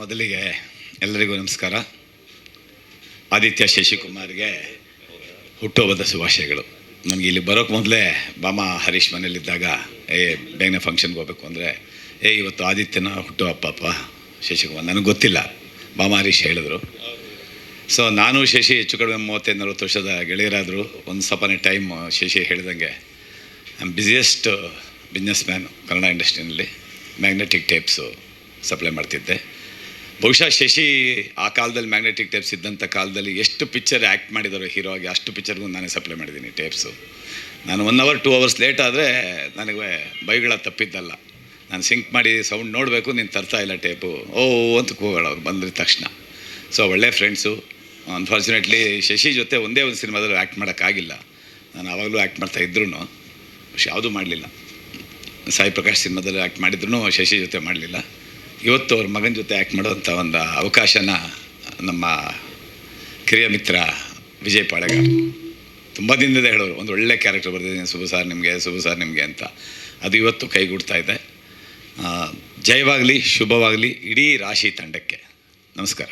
ಮೊದಲಿಗೆ ಎಲ್ಲರಿಗೂ ನಮಸ್ಕಾರ. ಆದಿತ್ಯ ಶಶಿಕುಮಾರ್ಗೆ ಹುಟ್ಟುಹಬ್ಬದ ಶುಭಾಶಯಗಳು. ನನಗೆ ಇಲ್ಲಿ ಬರೋಕ್ಕೆ ಮೊದಲೇ ಬಾಮ ಹರೀಶ್ ಮನೇಲಿದ್ದಾಗ ಏ, ಬೇಗನೆ ಫಂಕ್ಷನ್ಗೆ ಹೋಗ್ಬೇಕು ಅಂದರೆ, ಏ, ಇವತ್ತು ಆದಿತ್ಯನ ಹುಟ್ಟು ಅಪ್ಪಪ್ಪ ಶಶಿಕುಮಾರ್. ನನಗೆ ಗೊತ್ತಿಲ್ಲ, ಬಾಮ ಹರೀಶ್ ಹೇಳಿದ್ರು. ಸೊ ನಾನು ಶಶಿ ಹೆಚ್ಚು ಕಡಿಮೆ ಮೂವತ್ತೈದು ನಲ್ವತ್ತು ವರ್ಷದ ಗೆಳೆಯರಾದರು. ಒಂದು ಸಪನೆ ಟೈಮ್ ಶಶಿ ಹೇಳಿದಂಗೆ ನಮ್ಮ ಬಿಸಿಯೆಸ್ಟ್ ಬಿಸ್ನೆಸ್ ಮ್ಯಾನ್ ಕನ್ನಡ ಇಂಡಸ್ಟ್ರಿನಲ್ಲಿ ಮ್ಯಾಗ್ನೆಟಿಕ್ ಟೇಪ್ಸು ಸಪ್ಲೈ ಮಾಡ್ತಿದ್ದೆ. ಬಹುಶಃ ಶಶಿ ಆ ಕಾಲದಲ್ಲಿ ಮ್ಯಾಗ್ನೆಟಿಕ್ ಟೇಪ್ಸ್ ಇದ್ದಂಥ ಕಾಲದಲ್ಲಿ ಎಷ್ಟು ಪಿಕ್ಚರ್ ಆ್ಯಕ್ಟ್ ಮಾಡಿದಾರೋ ಹೀರೋ ಆಗಿ ಅಷ್ಟು ಪಿಕ್ಚರ್ಗೂ ನಾನೇ ಸಪ್ಲೈ ಮಾಡಿದ್ದೀನಿ ಟೇಪ್ಸು ನಾನು one hour two hours late ಆದರೆ ನನಗೆ ಬೈಗಳ ತಪ್ಪಿದ್ದಲ್ಲ. ನಾನು ಸಿಂಕ್ ಮಾಡಿ ಸೌಂಡ್ ನೋಡಬೇಕು, ನೀನು ತರ್ತಾ ಇಲ್ಲ ಟೇಪು ಓ, ಅಂತ ಕೂಗೋಳವ್ರು ಬಂದಿದ ತಕ್ಷಣ. ಸೊ ಒಳ್ಳೆ ಫ್ರೆಂಡ್ಸು ಅನ್ಫಾರ್ಚುನೇಟ್ಲಿ ಶಶಿ ಜೊತೆ ಒಂದೇ ಒಂದು ಸಿನಿಮಾದಲ್ಲೂ ಆ್ಯಕ್ಟ್ ಮಾಡೋಕ್ಕಾಗಿಲ್ಲ. ನಾನು ಆವಾಗಲೂ ಆ್ಯಕ್ಟ್ ಮಾಡ್ತಾ ಇದ್ರೂ ಯಾವುದೂ ಮಾಡಲಿಲ್ಲ. ಸಾಯಿ ಪ್ರಕಾಶ್ ಸಿನಿಮಾದಲ್ಲಿ ಆ್ಯಕ್ಟ್ ಮಾಡಿದ್ರು ಶಶಿ ಜೊತೆ ಮಾಡಲಿಲ್ಲ. ಇವತ್ತು ಅವ್ರ ಮಗನ ಜೊತೆ ಆ್ಯಕ್ಟ್ ಮಾಡೋವಂಥ ಒಂದು ಅವಕಾಶನ ನಮ್ಮ ಕಿರಿಯ ಮಿತ್ರ ವಿಜಯ್ ಪಾಳೆಗಾರ್ ತುಂಬ ದಿನದಿಂದ ಹೇಳೋರು, ಒಂದು ಒಳ್ಳೆ ಕ್ಯಾರೆಕ್ಟರ್ ಬರ್ತಿದ್ದೀನಿ ಶುಭ ಸಾರ್ ನಿಮಗೆ, ಶುಭ ಸಾರ್ ನಿಮಗೆ ಅಂತ. ಅದು ಇವತ್ತು ಕೈಗೂಡ್ತಾ ಇದೆ. ಜಯವಾಗಲಿ, ಶುಭವಾಗಲಿ, ಇಡೀ ರಾಶಿ ತಂಡಕ್ಕೆ. ನಮಸ್ಕಾರ.